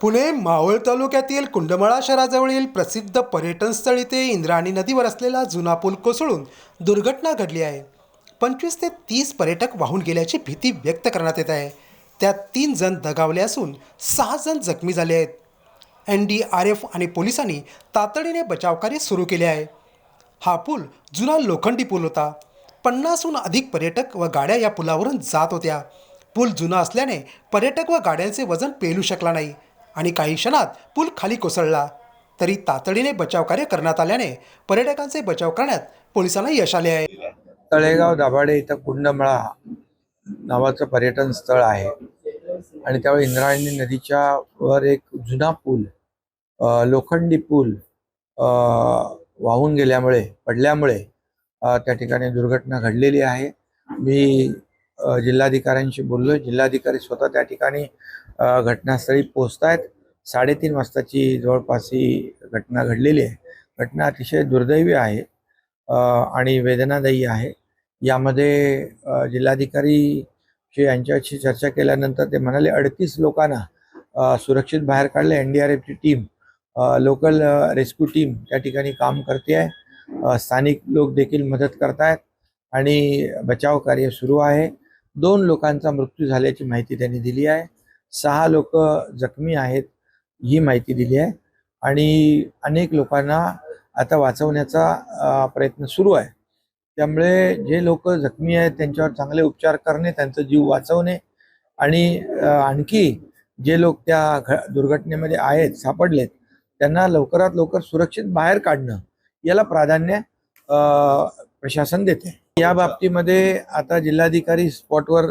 पुणे मावळ तालुक्यातील कुंडमळा शहराजवळील प्रसिद्ध पर्यटनस्थळ इथे इंद्राणी नदीवर असलेला जुना पूल कोसळून दुर्घटना घडली आहे. पंचवीस ते तीस पर्यटक वाहून गेल्याची भीती व्यक्त करण्यात येत आहे. त्यात तीन जण दगावले असून सहा जण जखमी झाले आहेत. एन डी आर एफ आणि पोलिसांनी तातडीने बचावकार्य सुरू केले आहे. हा पूल जुना लोखंडी पूल होता. पन्नासहून अधिक पर्यटक व गाड्या या पुलावरून जात होत्या. पूल जुना असल्याने पर्यटक व गाड्यांचे वजन पेलू शकला नाही. आणि काही क्षणात पूल खाली कोसळला. तरी तातडीने बचावकार्य करण्यात आल्याने पर्यटकांचे बचाव करण्यात पोलिसांना यश आले आहे. तळेगाव दाभाडे इथं कुंडमळा नावाचं पर्यटन स्थळ आहे. आणि त्यावेळी इंद्रायणी नदीच्या वर एक जुना पूल लोखंडी पूल वाहून गेल्यामुळे पडल्यामुळे त्या ठिकाणी दुर्घटना घडलेली आहे. मी जिल्हाधिकाऱ्यांशी बोललो जिल्हाधिकारी स्वतः त्या ठिकाणी घटनास्थळी पोहोचत आहेत साडेतीन वाजताची जवळपास ही घटना घडलेली आहे. घटना अतिशय दुर्दैवी आहे आणि वेदनादायी आहे. यामध्ये जिल्हाधिकारी यांच्याशी चर्चा केल्यानंतर ते म्हणाले अडतीस लोकांना सुरक्षित बाहेर काढले. एन डी आर एफची टीम लोकल रेस्क्यू टीम त्या ठिकाणी काम करते आहे स्थानिक लोक देखील मदत करतायत आणि बचाव कार्य सुरू आहे. दोन लोकांचा मृत्यू झाल्याची माहिती त्यांनी दिली आहे. सहा लोक जखमी आहेत ही माहिती दिली आहे. आणि अनेक लोकांना आता वाचवण्याचा प्रयत्न सुरू आहे. त्यामुळे जे लोक जखमी आहेत त्यांच्यावर चांगले उपचार करणे त्यांचा जीव वाचवणे आणि आणखी जे लोक त्या घ दुर्घटनेमध्ये आहेत सापडलेत त्यांना लवकरात लवकर सुरक्षित बाहेर काढणं याला प्राधान्य प्रशासन देते. या बाबतीमध्ये आता जिल्हाधिकारी स्पॉटवर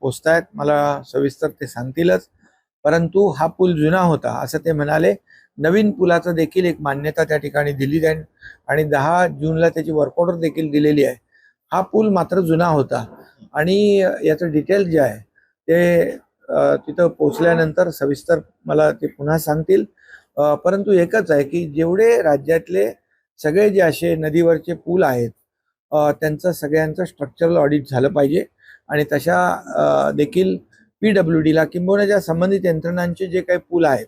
पोचत आहेत मला सविस्तर ते सांगतीलच. परंतु हा पूल जुना होता असं ते म्हणाले. नवीन पुलाचं देखील एक मान्यता त्या ठिकाणी दिली जाईल आणि दहा जूनला त्याची वर्कऑर्डर देखील दिलेली आहे. हा पूल मात्र जुना होता आणि याचं डिटेल जे आहे ते तिथं पोचल्यानंतर सविस्तर मला ते पुन्हा सांगतील. परंतु एकच आहे की जेवढे राज्यातले सगळे जे असे नदीवरचे पूल आहेत त्यांचं सगळ्यांचं स्ट्रक्चरल ऑडिट झालं पाहिजे. आणि तशा देखील पी डब्ल्यू डीला किंबहुना ज्या संबंधित यंत्रणांचे जे काही पूल आहेत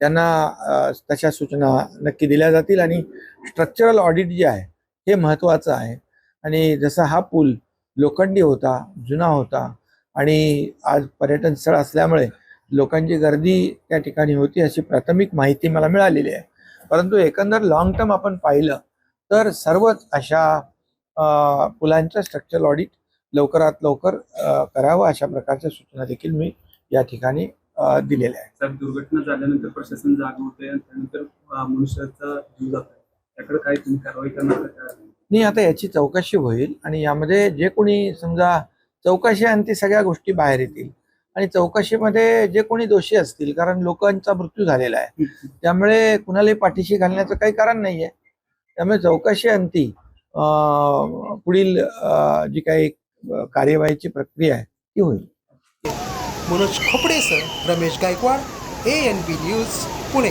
त्यांना तशा सूचना नक्की दिल्या जातील. आणि स्ट्रक्चरल ऑडिट जे आहे हे महत्त्वाचं आहे. आणि जसा हा पूल लोखंडी होता जुना होता आणि आज पर्यटन स्थळ असल्यामुळे लोकांची गर्दी त्या ठिकाणी होती अशी प्राथमिक माहिती मला मिळालेली आहे. परंतु एकंदर लॉंग टर्म आपण पाहिलं तर सर्वच अशा पुलांचं स्ट्रक्चरल ऑडिट लवकरात लवकर करावं अशा प्रकारच्या सूचना देखील मी या ठिकाणी दिलेल्या आहेत. साहेब दुर्घटना झाल्यानंतर प्रशासन जाग होते आणि त्यानंतर मनुष्याचा जीव जात त्याकडे काय तुम्ही कारवाई करणार? नाही आता याची चौकशी होईल आणि यामध्ये जे कोणी समजा चौकशी आणि ती सगळ्या गोष्टी बाहेर येतील आणि चौकशीमध्ये जे कोणी दोषी असतील कारण लोकांचा मृत्यू झालेला आहे त्यामुळे कुणालाही पाठीशी घालण्याचं काही कारण नाहीये. त्यामुळे चौकशी अंती पुढील जी काही कार्यवाहीची प्रक्रिया आहे ती होईल. Manoj खोपडेसह Ramesh Gaikwad A N B news Pune.